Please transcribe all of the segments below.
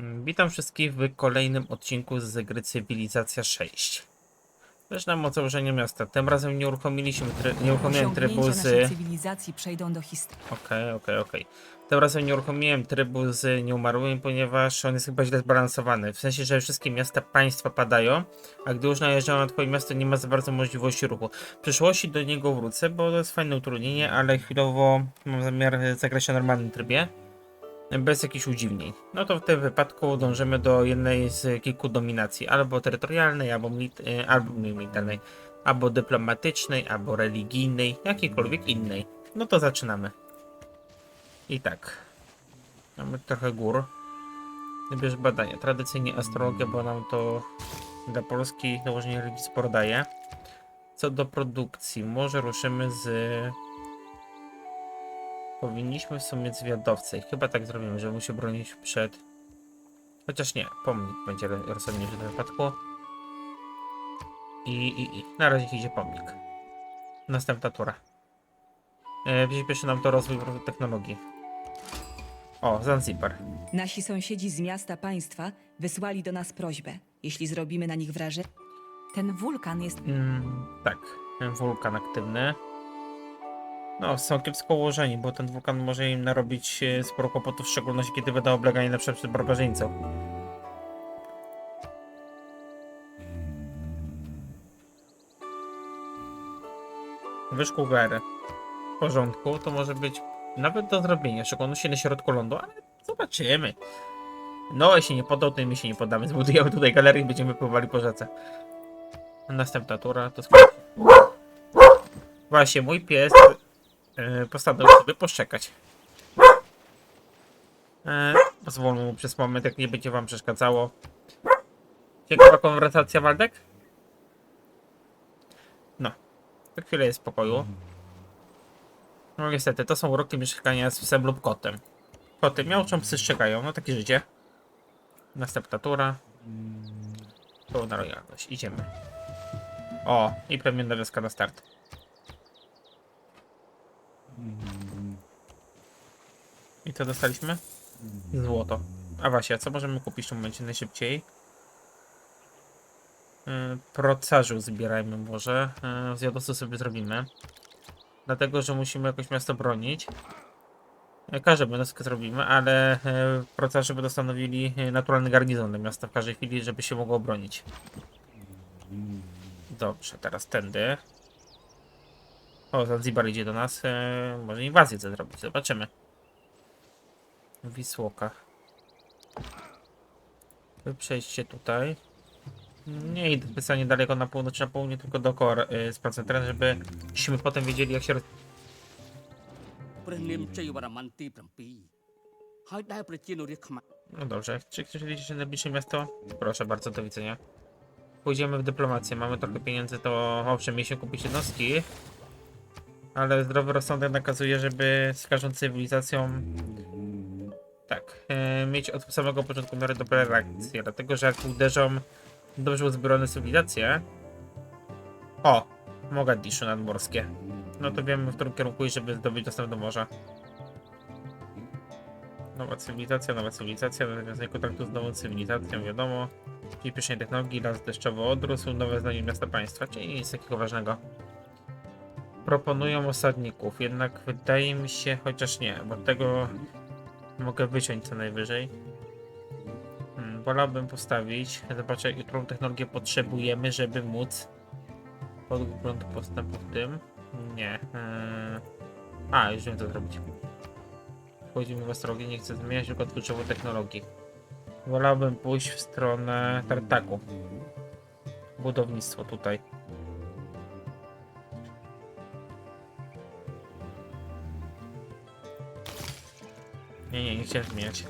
Witam wszystkich w kolejnym odcinku z gry Cywilizacja 6. Zaczynam od założenia miasta. Tym razem nie uruchomiliśmy try nie uruchomiłem trybu z... cywilizacji przejdą do historii. Okej, okej, okej. Tym razem nie uruchomiłem trybu z nieumarłymi, ponieważ on jest chyba źle zbalansowany. W sensie, że wszystkie miasta państwa padają, a gdy już najeżdżają na twoje miasto, nie ma za bardzo możliwości ruchu. W przyszłości do niego wrócę, bo to jest fajne utrudnienie, ale chwilowo mam zamiar zagrać na normalnym trybie. Bez jakichś udziwnień. No to w tym wypadku dążymy do jednej z kilku dominacji, albo terytorialnej, albo, milit e, albo militarnej, albo dyplomatycznej, albo religijnej, jakiejkolwiek innej. No to zaczynamy. I tak. Mamy trochę gór. Wybierz badania. Tradycyjnie astrologia, bo nam to dla Polski nałożenie religii sporo daje. Co do produkcji, może ruszymy z... Powinniśmy w sumie zwiadowcę i chyba tak zrobimy, żeby mu się bronić przed... Chociaż nie, pomnik będzie ro- rozsądniejszy w tym wypadku. I, i, i. Na razie idzie pomnik. Następna tura. E, przyspieszy nam to rozwój technologii. O, Zanzibar. Nasi sąsiedzi z miasta państwa wysłali do nas prośbę. Jeśli zrobimy na nich wrażenie. Ten wulkan jest. Mm, tak, ten wulkan aktywny. No, są kiepsko ułożeni, bo ten wulkan może im narobić e, sporo kłopotów, w szczególności kiedy będą oblegani na przykład przed barbarzyńcą. Wyszkół Gary. W porządku, to może być nawet do zrobienia, szczególnie się na środku lądu, ale zobaczymy. No, jeśli nie podał, to my się nie podamy. Zbudujemy tutaj galerię i będziemy pływali po rzece. Następna tura to skoro... Właśnie, mój pies postanowił sobie poszczekać. E, pozwolę mu przez moment, jak nie będzie wam przeszkadzało. Ciekawa konwersacja, Waldek? No. za chwilę jest spokoju. No niestety, to są uroki mieszkania z psem lub kotem. Koty miałczą, psy szczekają. No takie życie. Następna tura. Pełna lojalność. Idziemy. O, i plemienna wioska na start. I co dostaliśmy? Złoto. A właśnie, a co możemy kupić w tym momencie najszybciej? Yy, zbierajmy może. Yy, Zjadowców sobie zrobimy. Dlatego, że musimy jakoś miasto bronić. Yy, Każde jednostkę zrobimy, ale procarzy by stanowili yy, naturalny garnizon do miasta w każdej chwili, żeby się mogło bronić. Dobrze, teraz tędy. O, Zanzibar idzie do nas. E, może inwazję chce zrobić, zobaczymy. Wisłoka. Wy Przejdźcie tutaj. Nie idę specjalnie daleko na północ, na południe, tylko dookoła y, z centralny, żebyśmy potem wiedzieli jak się... roz- ព្រះនាមជ័យវរ្ម័នទី7ហើយដែលប្រជានុរាស្ត្រខ្មែរ No dobrze, czy ktoś liczy najbliższe miasto? Proszę bardzo, do widzenia. Pójdziemy w dyplomację, mamy trochę pieniędzy, to owszem, mieliśmy kupić jednostki, ale zdrowy rozsądek nakazuje, żeby z każdą cywilizacją tak, e, mieć od samego początku miarę dobre reakcje, dlatego że jak uderzą dobrze uzbrojone cywilizacje o, Mogadiszu nadmorskie no to wiemy w którym kierunku iść, żeby zdobyć dostęp do morza Nowa cywilizacja, nowa cywilizacja, nawiązanie kontaktu z nową cywilizacją, wiadomo. Czyli pierwszej technologii, las deszczowy odrósł, nowe zdanie miasta państwa, czyli nic takiego ważnego. Proponują osadników, jednak wydaje mi się, chociaż nie, bo tego mogę wyciąć co najwyżej. Hmm, wolałbym postawić, zobaczę którą technologię potrzebujemy, żeby móc podgląd postępu w tym. Nie. Hmm. A, już wiem co zrobić. Wchodzimy w astrologię, nie chcę zmieniać tylko kluczową technologii. Wolałbym pójść w stronę tartaku. Budownictwo tutaj. Chciałem zmieniać.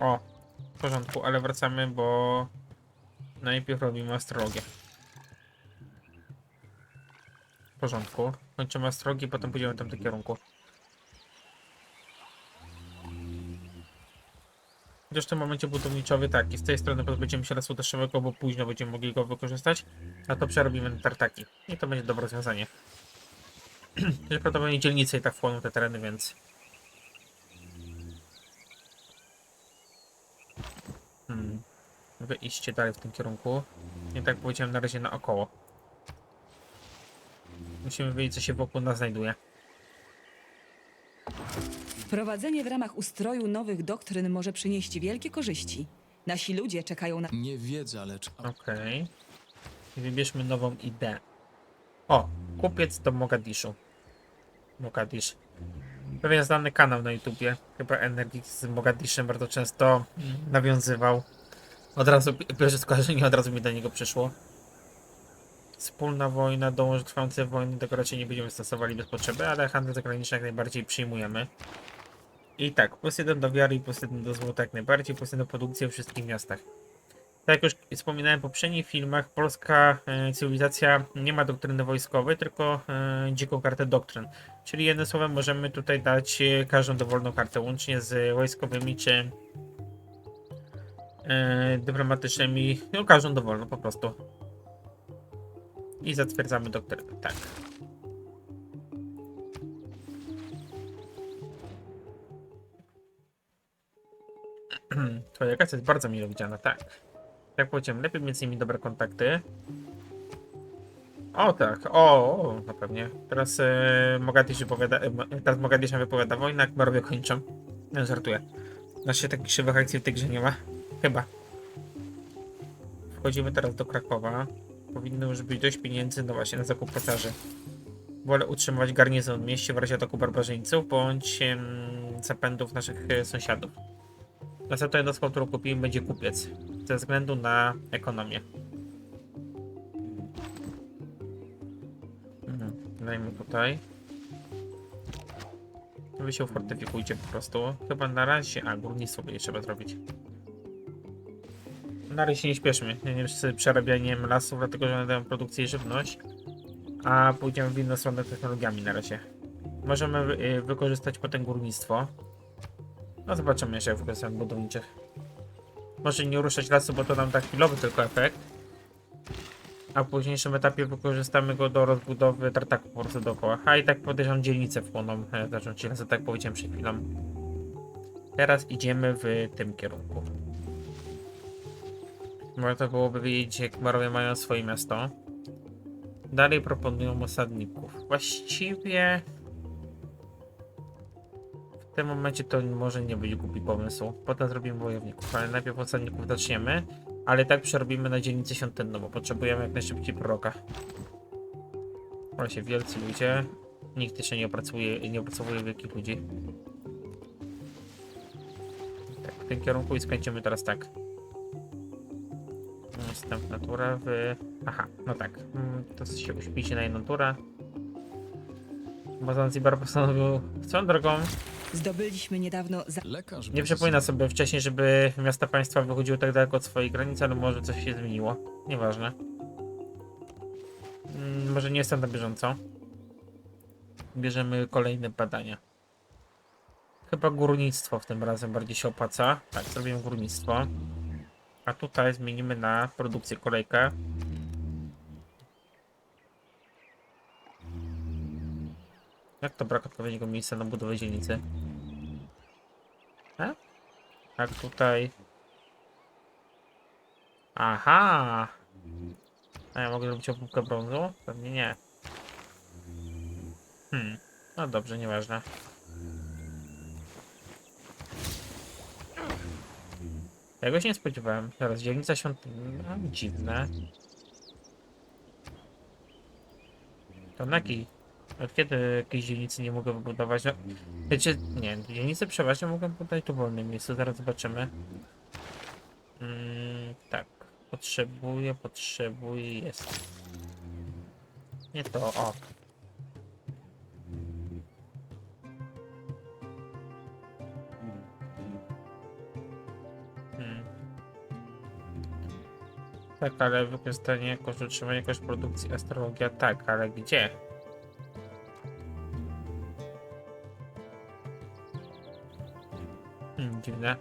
O, w porządku, ale wracamy, bo najpierw robimy astrologię. W porządku. Kończymy astrologię, potem pójdziemy w tamtym kierunku. Chociaż w tym momencie budowniczowy tak, i z tej strony pozbędziemy się lasu deszczowego, bo późno będziemy mogli go wykorzystać, a to przerobimy na tartaki. I to będzie dobre rozwiązanie. Też prawdopodobnie dzielnice i tak wchłoną te tereny, więc... Hmm. Iść dalej w tym kierunku. Nie tak powiedziałem na razie naokoło. Musimy wiedzieć, co się wokół nas znajduje. Wprowadzenie w ramach ustroju nowych doktryn może przynieść wielkie korzyści. Nasi ludzie czekają na. Nie wiedza, lecz Okej. I Wybierzmy nową ideę. O, kupiec do Mogadiszu. Mogadisz. Pewien znany kanał na YouTubie. Chyba Energix z Mogadiszem bardzo często mm, nawiązywał. Od razu, pi- pierwsze skojarzenie od razu mi do niego przyszło. Wspólna wojna, dołącz trwające wojny, tego raczej nie będziemy stosowali bez potrzeby, ale handel zagraniczny jak najbardziej przyjmujemy. I tak, plus jeden do wiary plus jeden do złota jak najbardziej, plus jeden do produkcji we wszystkich miastach. Tak jak już wspominałem w poprzednich filmach, polska e, cywilizacja nie ma doktryny wojskowej, tylko e, dziką kartę doktryn. Czyli jednym słowem możemy tutaj dać e, każdą dowolną kartę, łącznie z wojskowymi czy e, dyplomatycznymi, no każdą dowolną po prostu. I zatwierdzamy doktrynę, tak. Twoja jakaś jest bardzo mile widziana, tak. Jak powiedziałem, lepiej mieć z nimi dobre kontakty. O tak, o, o no pewnie. Teraz e, Mogadisz wypowiada, e, Mo- teraz Mogadisza wypowiada wojnę, jak Marowie kończą. No, żartuję. Znaczy się takich krzywych akcji w tej grze nie ma. Chyba. Wchodzimy teraz do Krakowa. Powinno już być dość pieniędzy, no właśnie, na zakup pasaży. Wolę utrzymywać garnizon w mieście w razie ataku barbarzyńców, bądź zapędów naszych e, sąsiadów. Następną jednostką, którą kupimy, będzie kupiec. Ze względu na ekonomię. Mhm. Dajmy tutaj. Wy się ufortyfikujcie po prostu. Chyba na razie. A, górnictwo będzie trzeba zrobić. Na razie się nie śpieszmy. Z przerabianiem lasów, dlatego że one dają produkcję i żywność. A pójdziemy w inną stronę technologiami na razie. Możemy y, wykorzystać potem górnictwo. No zobaczymy jeszcze jak wykorzystamy budowniczych. Może nie ruszać lasu, bo to nam da chwilowy tylko efekt. A w późniejszym etapie wykorzystamy go do rozbudowy tartaku po prostu dookoła. A i tak podejrzewam dzielnicę wchłoną, e, zacząć się tak powiedziałem przed chwilą. Teraz idziemy w tym kierunku. Warto byłoby wiedzieć, jak Marowie mają swoje miasto. Dalej proponują osadników. Właściwie w tym momencie to może nie być głupi pomysł. Potem zrobimy wojowników, ale najpierw osadników zaczniemy. Ale tak przerobimy na dzielnicę świątynną, bo potrzebujemy jak najszybciej proroka. Właśnie, wielcy ludzie. Nikt jeszcze nie opracuje, nie opracowuje wielkich ludzi. Tak, w tym kierunku i skończymy teraz tak. Następna tura w... Aha, no tak. Mm, To się uśpicie na jedną turę. Bo Zanzibar postanowił swoją drogą Zdobyliśmy niedawno. Za... lekarz. nie bez przypomina sobie wcześniej, żeby miasta państwa wychodziły tak daleko od swoich granic, ale może coś się zmieniło. Nieważne. Mm, może nie jestem na bieżąco. Bierzemy kolejne badania. Chyba górnictwo w tym razem bardziej się opłaca. Tak, zrobimy górnictwo. A tutaj zmienimy na produkcję kolejkę. Jak to brak odpowiedniego miejsca na budowę dzielnicy? Tak tutaj. Aha! A ja mogę zrobić opróbkę brązu? Pewnie nie. Hmm. No dobrze, nieważne. Tego się nie spodziewałem. Teraz dzielnica świątynna. No, dziwne. To na jakiej? Od kiedy jakieś dzielnicy nie mogę wybudować? No, wiecie, nie, dzielnice przeważnie mogą budować tu w wolnym miejscu, zaraz zobaczymy. Mm, tak, potrzebuję, potrzebuję, jest. Nie to, o. Hmm. Tak, ale wykorzystanie koszt utrzymania koszt produkcji astrologia, tak, ale gdzie? Dziwne.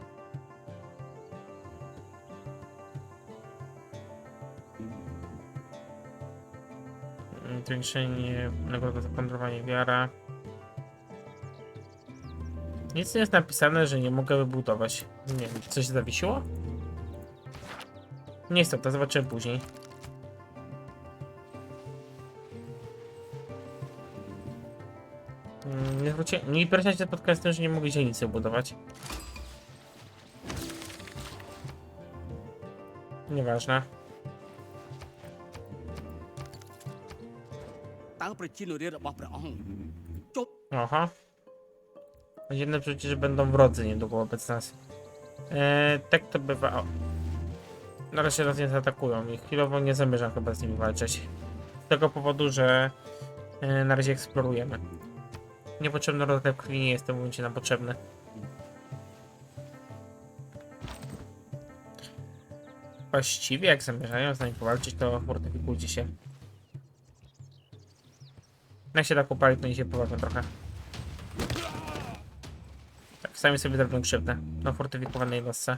Zwiększenie nagrody za plądrowanie wiara. Nic nie jest napisane, że nie mogę wybudować. Nie wiem, coś zawiesiło? Niestety, zobaczymy później. Mm, Nie zwróciłem. Nie pierwsza się z tym, że nie mogę dzielnicy budować. Nieważne. តើប្រជានុរាស្ត្ររបស់ព្រះអង្គជប់ Aha. Jedne przecież będą wrodzy niedługo wobec nas. Eee, tak to bywa. O. Na razie nas nie zaatakują i chwilowo nie zamierzam chyba z nimi walczyć. Z tego powodu, że e, na razie eksplorujemy. Niepotrzebny rozlew krwi nie jest w tym momencie nam potrzebny. Właściwie jak zamierzają z nami powalczyć, to fortyfikujcie się. Jak się tak upali, to nie się poważnie trochę. Tak, sami sobie zrobią krzywdę. Na fortyfikowanej losce.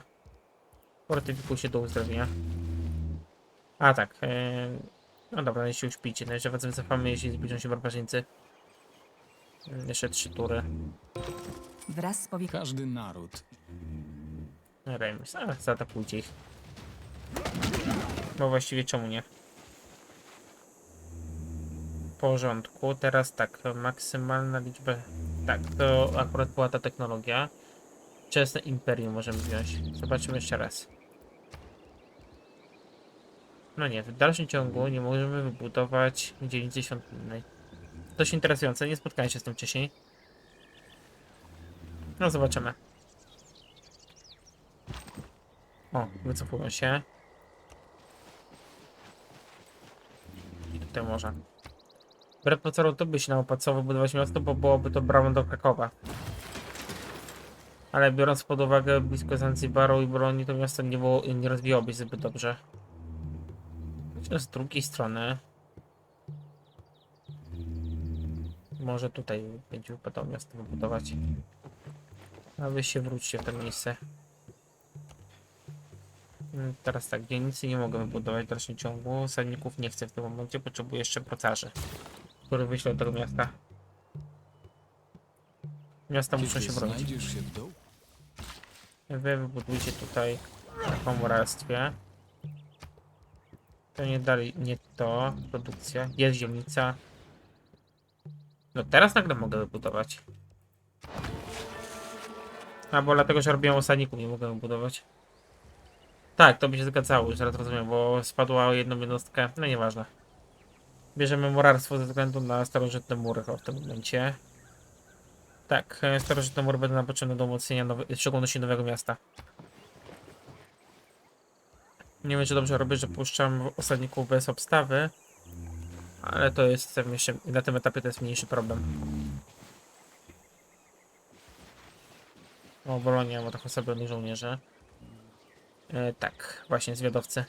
Fortyfikuj się do uzdrowienia. A tak. Yy... No dobra, jeśli uśpicie, no jeszcze was wycofamy, jeśli zbliżą się barbarzyńcy. Yy, Jeszcze trzy tury. Wraz z powiek... Każdy naród Remis, a zaatakujcie ich. Bo właściwie czemu nie? W porządku, teraz tak, maksymalna liczba. Tak, to akurat była ta technologia. Wczesne imperium możemy wziąć. Zobaczymy jeszcze raz. No nie, w dalszym ciągu nie możemy wybudować dzielnicy świątynnej. Dość interesujące, nie spotkałem się z tym wcześniej. No zobaczymy. O, wycofują się. I tutaj może. Wbrew pozorom to by się nam opłacało wybudować miasto, bo byłoby to bramą do Krakowa. Ale biorąc pod uwagę blisko Zanzibaru i Bolonii, to miasto nie, było, nie rozwijałoby się zbyt dobrze. Chociaż z drugiej strony... Może tutaj będzie wypadało miasto wybudować. A wy się wróćcie w to miejsce. Teraz tak, dzielnicy nie mogę wybudować w dalszym ciągu. Sadników nie chcę w tym momencie, potrzebuję jeszcze procarzy, który wyślę do tego miasta. Miasta muszą się bronić. Wy wybudujcie tutaj na pomoralstwie. To nie dalej, nie to. Produkcja. Jest dzielnica. No teraz nagle mogę wybudować. A bo dlatego, że robiłem osadników, nie mogę wybudować. Tak, to by się zgadzało, już teraz rozumiem, bo spadła o jedną jednostkę. No nieważne. Bierzemy morarstwo ze względu na starożytne mury w tym momencie. Tak, e, starożytne mury będą nam potrzebne do umocnienia nowe, w szczególności nowego miasta. Nie wiem, czy dobrze robię, że puszczam osadników bez obstawy, ale to jest jeszcze, na tym etapie to jest mniejszy problem. O, Bolonia ma trochę osłabionych żołnierzy. E, tak, właśnie, zwiadowcy.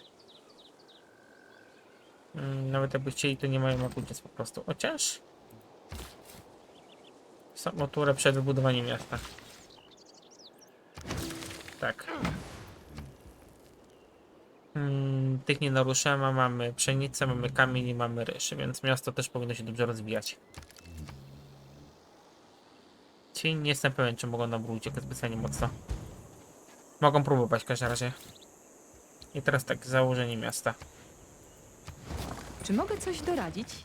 Mm, Nawet jakby chcieli, to nie mają jak uciec po prostu. Chociaż... Samoturę przed wybudowaniem miasta. Tak. Mm, tych nie naruszyłem, a mamy pszenicę, mamy kamień i mamy ryż, więc miasto też powinno się dobrze rozwijać. Ci nie jestem pewien, czy mogą nam jakoś specjalnie mocno. Mogą próbować w każdym razie. I teraz tak, założenie miasta. Czy mogę coś doradzić?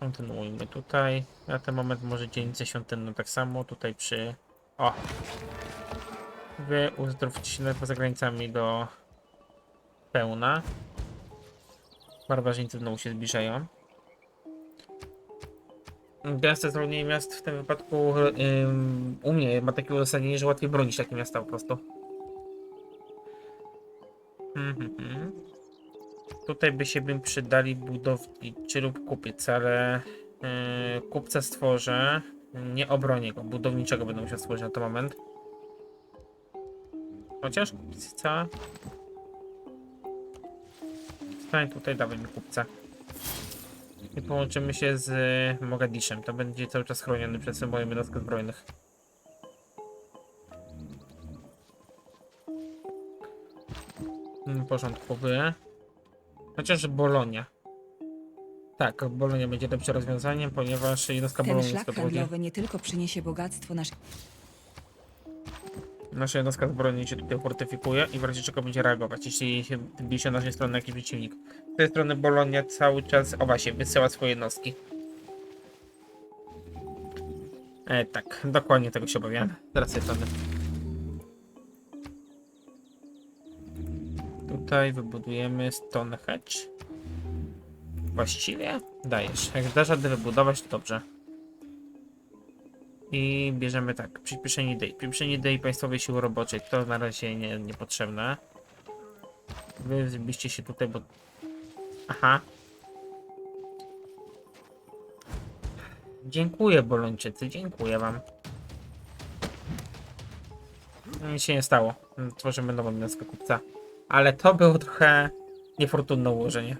Kontynuujmy tutaj. Na ten moment może dzielnicę świątynną tak samo. Tutaj przy... O! Wy uzdrówcie się poza granicami do pełna. Barbarzyńcy znowu się zbliżają. Gęste zrobienie miast w tym wypadku ym, u mnie ma takie uzasadnienie, że łatwiej bronić takie miasta po prostu. Mhm, mhm. Tutaj by się bym przydali budowniczy lub kupiec, ale yy, kupca stworzę. Nie obronię go, budowniczego będę musiał stworzyć na ten moment. Chociaż kupca. Stań tutaj, dawaj mi kupca. I połączymy się z Mogadiszem. To będzie cały czas chroniony przez moją jednostkę zbrojnych. Mm, Porządkowy. Chociaż Bolonia. Tak, Bolonia będzie lepszym rozwiązaniem, ponieważ jednostka Ten szlak handlowy nie tylko przyniesie bogactwo naszej Nasza jednostka zbrojna się tutaj fortyfikuje i w razie czego będzie reagować, jeśli się wbije się na naszej strony jakiś przeciwnik. Z tej strony Bolonia cały czas, o właśnie, wysyła swoje jednostki. E, tak, dokładnie tego się obawiam. Teraz tej strony. Tutaj wybudujemy Stonehenge. Właściwie dajesz. Jak dasz radę wybudować, to dobrze. I bierzemy tak, przyspieszenie idei. Przyspieszenie idei państwowej siły roboczej, to na razie nie, niepotrzebne. Wy zbiliście się tutaj, bo... Aha. Dziękuję, Bolończycy, dziękuję wam. Nic się nie stało. Tworzymy nową miastkę kupca. Ale to było trochę niefortunne ułożenie.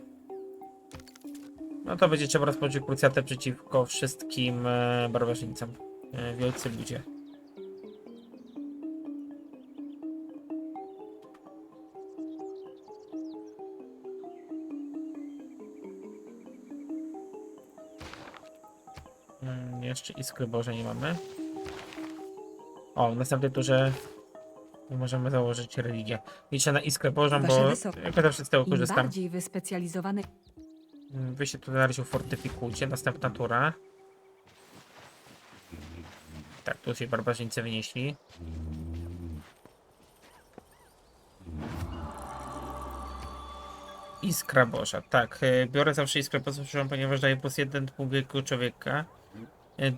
No to będzie trzeba rozpocząć krucjatę przeciwko wszystkim e, barbarzyńcom. E, wielcy ludzie. Mm, Jeszcze iskry Boże nie mamy. O, w następnej turze możemy założyć religię. Liczę na iskrę Bożą, Wasze bo wysoko- jako zawsze z tego Im korzystam. bardziej wyspecjalizowany Mm, Wy się tutaj na razie fortyfikujcie. Następna tura. Tak, tu się barbarzyńcy wynieśli. Iskra Boża. Tak, e, biorę zawsze iskrę Bożą, ponieważ daje plus jeden punkt człowieka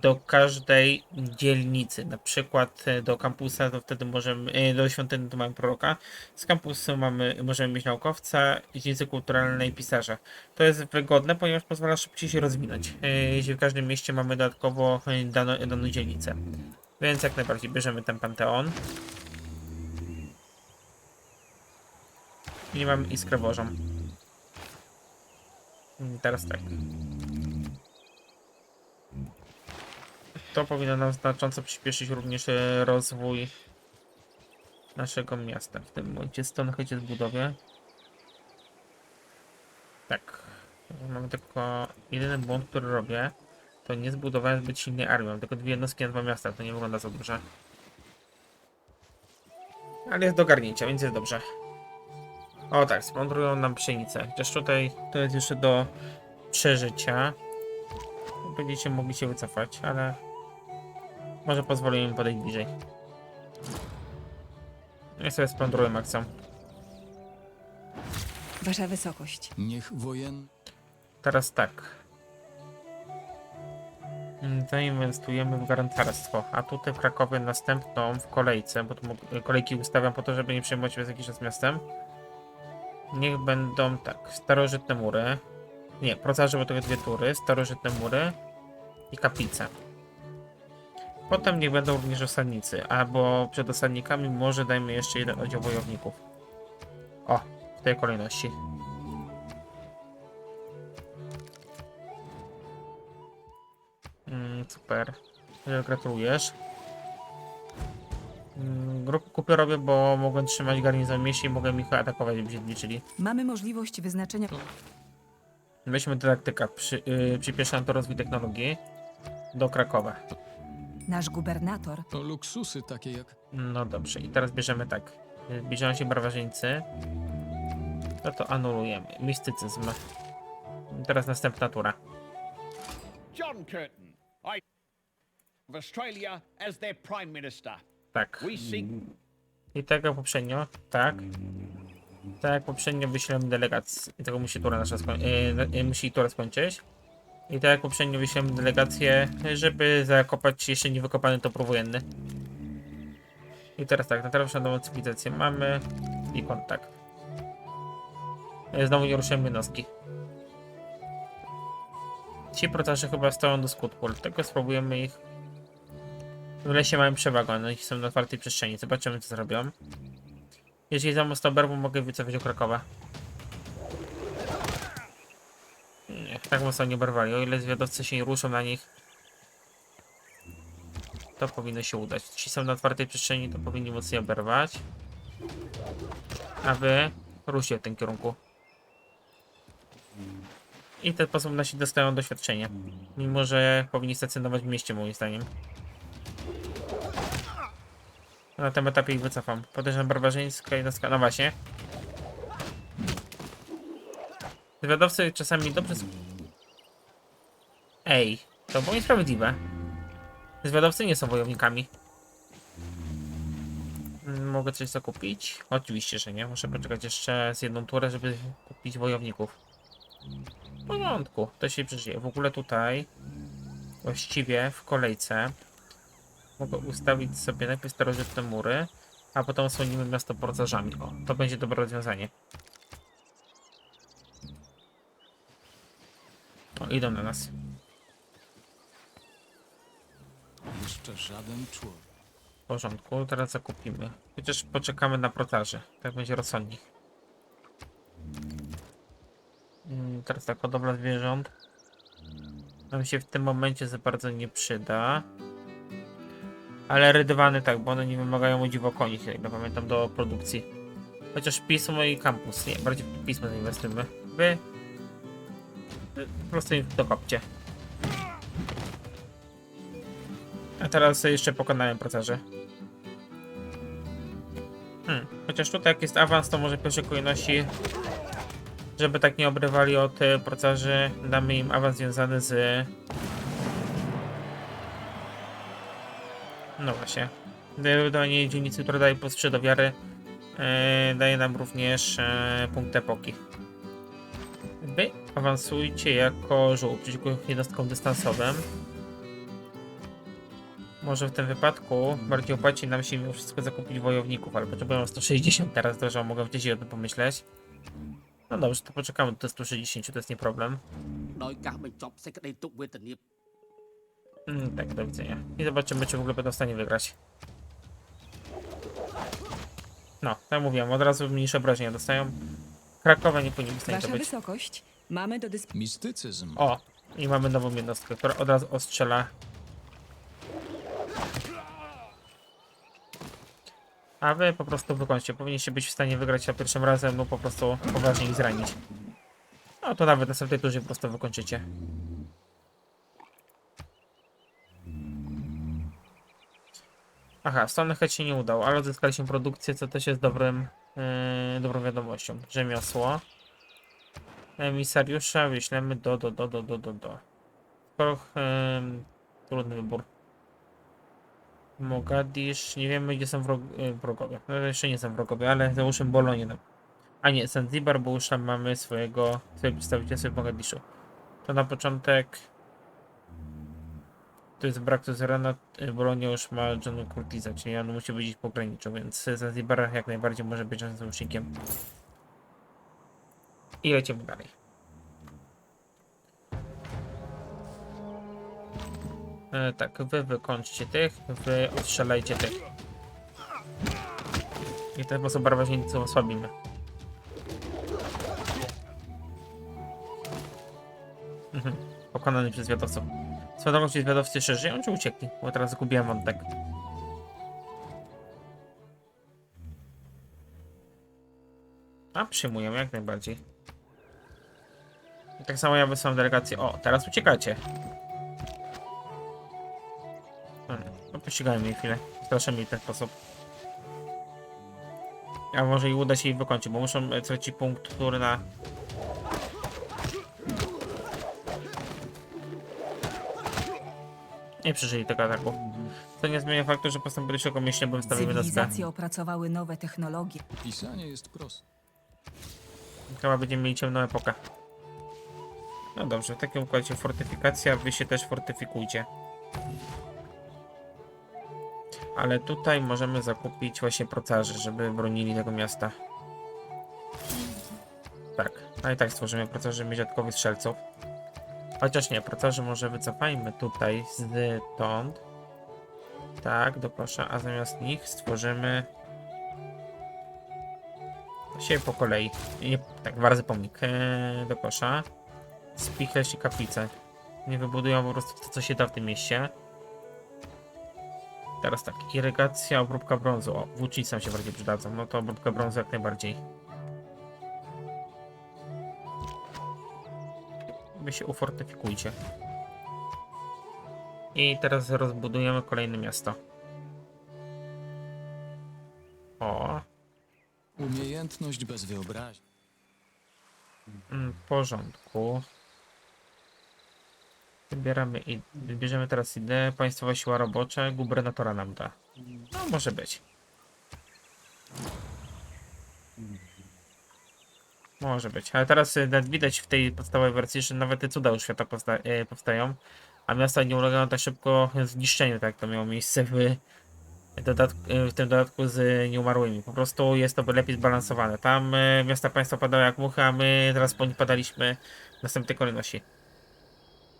do każdej dzielnicy. Na przykład e, do kampusa, to wtedy możemy, e, do świątyni to mamy proroka. Z kampusu mamy, możemy mieć naukowca, dzielnicy kulturalnej, pisarza. To jest wygodne, ponieważ pozwala szybciej się rozwinąć. e, Jeśli w każdym mieście mamy dodatkowo dano, daną dzielnicę. Więc jak najbardziej bierzemy ten panteon. I mamy. Mm, Teraz tak. To powinno nam znacząco przyspieszyć również e, rozwój naszego miasta. W tym momencie Stonehenge jest w budowie. Tak. Mamy tylko jedyny błąd, który robię. To nie zbudowałem zbyt silnej armii. Mam tylko dwie jednostki na dwa miasta. To nie wygląda za dobrze. Ale jest do garnięcia, więc jest dobrze. O tak, splądrują nam pszenicę. Chociaż tutaj to jest jeszcze do przeżycia. Będziecie mogli się wycofać, ale może pozwolę im podejść bliżej. Ja sobie splądruję chcą. Wasza wysokość. Niech wojen... Teraz tak. Zainwestujemy w garncarstwo, a tutaj w Krakowie następną w kolejce, bo tu kolejki ustawiam po to, żeby nie przejmować się przez jakiś czas miastem. Niech będą tak, starożytne mury. Nie, procarze, bo to dwie tury, starożytne mury i kaplice. Potem niech będą również osadnicy, albo przed osadnikami może dajmy jeszcze jeden oddział wojowników. O, w tej kolejności. Mm, super. Gratulujesz. Mm, Grupy kupy robię, bo mogłem trzymać garnizon w mieście i mogłem ich atakować, żeby się liczyli. Mamy możliwość wyznaczenia Weźmy dydaktyka. Przy, yy, przyspieszy nam to rozwój technologii do Krakowa. Nasz gubernator. To luksusy takie jak... No dobrze, i teraz bierzemy tak. Yy, Bierzemy się barbarzyńcy. No to anulujemy. Mistycyzm. Teraz następna tura. John Curtin, I of Australia as their Prime Minister. Tak. We seek I tak jak poprzednio, tak. Tak jak poprzednio wyślemy delegację. I tego musi tura nasza skoń- yy, musi tura skończyć. I tak jak poprzednio wyślemy delegację, żeby zakopać jeszcze niewykopany topór wojenny. I teraz tak, na teraz nową cywilizację mamy i kontakt. Znowu nie ruszyłem jednostki. Ci protarze chyba stoją do skutku, dlatego spróbujemy ich w lesie mają przewagę, one są na otwartej przestrzeni. Zobaczymy, co zrobią. Jeżeli za mocno oberwą, mogę wycofać do Krakowa. Nie, tak mocno nie oberwali. O ile zwiadowcy się nie ruszą na nich, to powinno się udać. Ci są na otwartej przestrzeni, to powinni mocniej oberwać. A wy ruszcie w tym kierunku. I w ten sposób nasi dostają doświadczenie. Mimo, że powinni stacjonować w mieście, moim zdaniem. Na tym etapie ich wycofam. Podejrzewam barbarzyńska jednostka. No właśnie. Zwiadowcy czasami dobrze. Ej, to było niesprawiedliwe. Zwiadowcy nie są wojownikami. Mogę coś zakupić? Oczywiście, że nie. Muszę poczekać jeszcze z jedną turę, żeby kupić wojowników. W porządku, to się przeżyje. W ogóle tutaj właściwie w kolejce mogę ustawić sobie najpierw starożytne mury, a potem osłonimy miasto porcarzami. O, to będzie dobre rozwiązanie. O, idą na nas. Jeszcze żaden człowiek. W porządku, teraz zakupimy. Chociaż poczekamy na protaży. Tak będzie rozsądniej. Mm, Teraz tak, hodowla zwierząt. Nam się w tym momencie za bardzo nie przyda. Ale rydwany tak, bo one nie wymagają o dziwo koni, jak ja pamiętam, do produkcji. Chociaż pismo i kampus, nie, bardziej pismo zainwestujmy. Wy... wy po prostu im dokopcie. Teraz jeszcze pokonałem procesorze. Hmm. Chociaż tutaj jak jest awans, to może w pierwszej kolejności, żeby tak nie obrywali od y, procesorzy, damy im awans związany z... No właśnie. Wydawanie dzielnicy, która daje plus 3 do wiary, yy, daje nam również yy, punkt epoki. Awansujcie jako żółw przeciwko jednostkom dystansowym. Może w tym wypadku bardziej opłaci nam się mimo wszystko zakupić wojowników, ale potrzebują 160 teraz, dobrze, mogę gdzieś o tym pomyśleć. No dobrze, to poczekamy do 160, to jest nie problem. Mm, tak, do widzenia. I zobaczymy, czy w ogóle będą w stanie wygrać. No, tak mówiłem, od razu mniejsze obrażenia dostają. Krakowa nie powinien dostać Wasza to być. wysokość, mamy do dyspozycji... Mistycyzm. O, i mamy nową jednostkę, która od razu ostrzela A wy po prostu wykończcie. Powinniście być w stanie wygrać za pierwszym razem, lub po prostu poważnie ich zranić. No to nawet na następnej turze po prostu wykończycie. Aha, Stone Head się nie udało, ale odzyskaliśmy produkcję, co też jest dobrym, yy, dobrą wiadomością. Rzemiosło. Emisariusza wyślemy do, do, do, do, do, do, do. Skoro, em, trudny wybór. Mogadisz, nie wiemy gdzie są wrog e, wrogowie. No, jeszcze nie są wrogowie, ale załóżmy Bolonię. No. A nie, Zanzibar, bo już tam mamy swojego, swojego przedstawiciela w Mogadiszu. To na początek... To jest brak to Zerana, Bolonia już ma John Curtisa, czyli on musi być ich pograniczu, więc Zanzibar jak najbardziej może być sojusznikiem. I lecimy dalej. E, tak, wy wykończcie tych, wy odstrzelajcie tych. I w ten sposób barbarzyńców osłabimy. Mhm, pokonany przez zwiadowców. Świadomość czy zwiadowcy jeszcze żyją, czy uciekli? Bo teraz zgubiłem wątek. A, przyjmujemy jak najbardziej. I tak samo ja wysłałem delegację. O, teraz uciekacie. Pościgałem jej chwilę. Straszymy w ten sposób. A może i uda się ich wykończyć, bo muszą e, tracić punkt, który na... Nie przeżyli tego ataku. To nie zmienia faktu, że postępili szokomyślnie, bo wystawimy dostę. Cywilizacje opracowały nowe technologie. Pisanie jest proste. Chyba będziemy mieli ciemną epokę. No dobrze, w takim układzie fortyfikacja, wy się też fortyfikujcie. Ale tutaj możemy zakupić właśnie procarzy, żeby bronili tego miasta. Tak, a i tak stworzymy procarzy, dodatkowych strzelców. Chociaż nie, procarzy może wycofajmy tutaj stąd. Tak, do a zamiast nich stworzymy się po kolei. Nie, tak, dwa razy pomnik eee, do kosza. Spichlerz i. Nie wybudują po prostu to, co się da w tym mieście. Teraz tak, irygacja, obróbka brązu. O, włócznicy nam się bardziej przydadzą. No to obróbka brązu jak najbardziej. Wy się ufortyfikujcie. I teraz rozbudujemy kolejne miasto. O, Umiejętność bez wyobraźni. mm, w porządku. Wybieramy i wybierzemy teraz ideę. Państwowa siła robocza, gubernatora nam da. No, może być. Może być, ale teraz y, widać w tej podstawowej wersji, że nawet te cuda u świata e, powstają, a miasta nie ulegają tak szybko zniszczeniu, tak jak to miało miejsce w, dodatku, w tym dodatku z nieumarłymi. Po prostu jest to lepiej zbalansowane. Tam miasta państwa padały jak muchy, a my teraz po nich padaliśmy w następnej kolejności.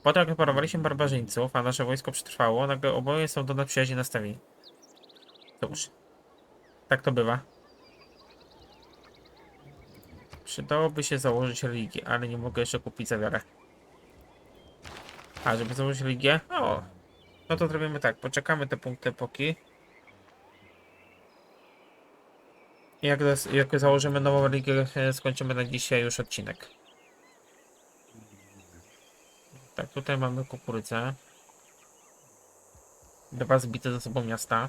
Po tym jak operowaliśmy barbarzyńców, a nasze wojsko przetrwało, nagle oboje są do nas przyjaźnie nastawieni. Cóż, tak to bywa. Przydałoby się założyć religię, ale nie mogę jeszcze kupić za wiarę. A, żeby założyć religię? O! No to zrobimy tak, poczekamy te punkty epoki. Jak, jak założymy nową religię, e, skończymy na dzisiaj już odcinek. Tak, tutaj mamy kukurydzę. Dwa zbite ze sobą miasta.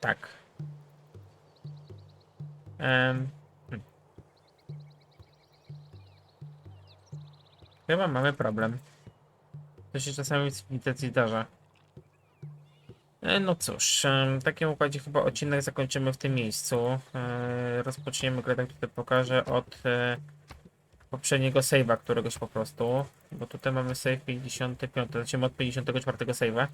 Tak. Hm. Chyba mamy problem. To się czasami w cywilizacji zdarza. No cóż, w takim układzie chyba odcinek zakończymy w tym miejscu. E, Rozpoczniemy grę, tak tutaj pokażę, od e, poprzedniego save'a któregoś po prostu. Bo tutaj mamy save 55, zaczniemy od 54 save'a.